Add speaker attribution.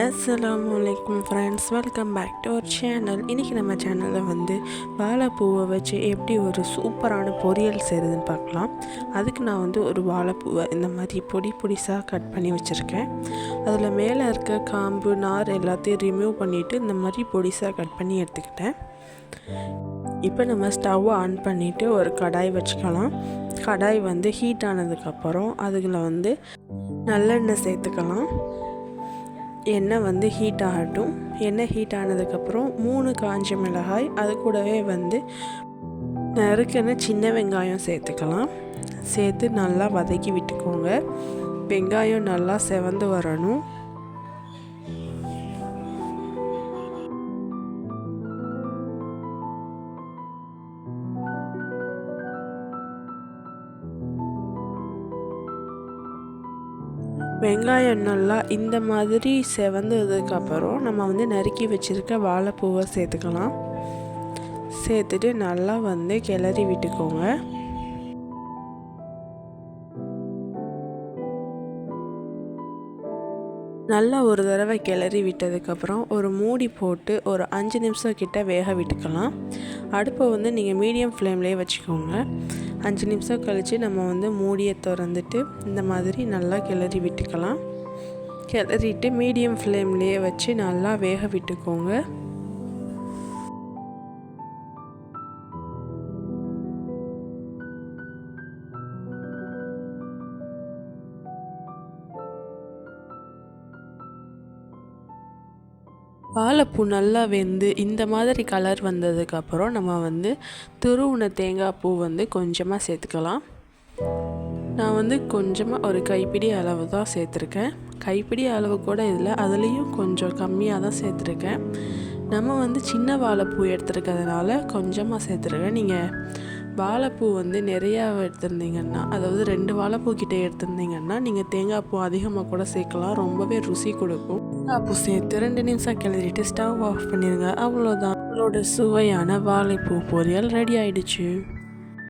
Speaker 1: அஸ்லாம் வலைக்கம் friends welcome back to our channel இன்றைக்கி நம்ம சேனலில் வந்து வாழைப்பூவை வச்சு எப்படி ஒரு சூப்பரான பொரியல் செய்கிறதுன்னு பார்க்கலாம். அதுக்கு நான் வந்து ஒரு வாழைப்பூவை இந்த மாதிரி பொடி பொடிசாக கட் பண்ணி வச்சுருக்கேன். அதில் மேலே இருக்க காம்பு நார் எல்லாத்தையும் ரிமூவ் பண்ணிவிட்டு இந்த மாதிரி பொடிசாக கட் பண்ணி எடுத்துக்கிட்டேன். இப்போ நம்ம ஸ்டவ் ஆன் பண்ணிவிட்டு ஒரு கடாய் வச்சுக்கலாம். கடாய் வந்து ஹீட் ஆனதுக்கப்புறம் அதுகளை வந்து நல்லெண்ணெய் சேர்த்துக்கலாம். எண்ணெய் வந்து ஹீட் ஆகட்டும். எண்ணெய் ஹீட் ஆனதுக்கப்புறம் மூணு காஞ்ச மிளகாய் அது கூடவே வந்து நறுக்குன்னு சின்ன வெங்காயம் சேர்த்துக்கலாம். சேர்த்து நல்லா வதக்கி விட்டுக்கோங்க. வெங்காயம் நல்லா செவந்து வரணும். வெங்காயம் நல்லா இந்த மாதிரி செவந்ததுக்கப்புறம் நம்ம வந்து நறுக்கி வச்சுருக்க வாழைப்பூவை சேர்த்துக்கலாம். சேர்த்துட்டு நல்லா வந்து கிளறி விட்டுக்கோங்க. நல்லா ஒரு தடவை கிளறி விட்டதுக்கப்புறம் ஒரு மூடி போட்டு ஒரு அஞ்சு நிமிஷம் கிட்ட வேக விட்டுக்கலாம். அடுப்பை வந்து நீங்கள் மீடியம் ஃப்ளேம்லேயே வச்சுக்கோங்க. அஞ்சு நிமிஷம் கழித்து நம்ம வந்து மூடியை திறந்துட்டு இந்த மாதிரி நல்லா கிளறி விட்டுக்கலாம். கிளறிட்டு மீடியம் ஃப்ளேம்லேயே வச்சு நல்லா வேக விட்டுக்கோங்க. வாழைப்பூ நல்லா வெந்து இந்த மாதிரி கலர் வந்ததுக்கப்புறம் நம்ம வந்து துருவுன தேங்காய் பூ வந்து கொஞ்சமாக சேர்த்துக்கலாம். நான் வந்து கொஞ்சமாக ஒரு கைப்பிடி அளவு தான் சேர்த்துருக்கேன். கைப்பிடி அளவு கூட இதில் அதுலேயும் கொஞ்சம் கம்மியாக தான் சேர்த்துருக்கேன். நம்ம வந்து சின்ன வாழைப்பூ எடுத்துருக்கிறதுனால கொஞ்சமாக சேர்த்துருக்கேன். நீங்கள் வாழைப்பூ வந்து நிறையா எடுத்திருந்தீங்கன்னா அதாவது ரெண்டு வாழைப்பூ கிட்டே எடுத்திருந்தீங்கன்னா நீங்கள் தேங்காய் பூ அதிகமாக கூட சேர்க்கலாம். ரொம்பவே ருசி கொடுக்கும். தேங்காய் பூ சேர்த்து ரெண்டு நிமிஷம் கிளறிட்டு ஸ்டவ் ஆஃப் பண்ணிடுங்க அவ்வளோதான் அவளோட சுவையான வாழைப்பூ பொரியல் ரெடி ஆயிடுச்சு.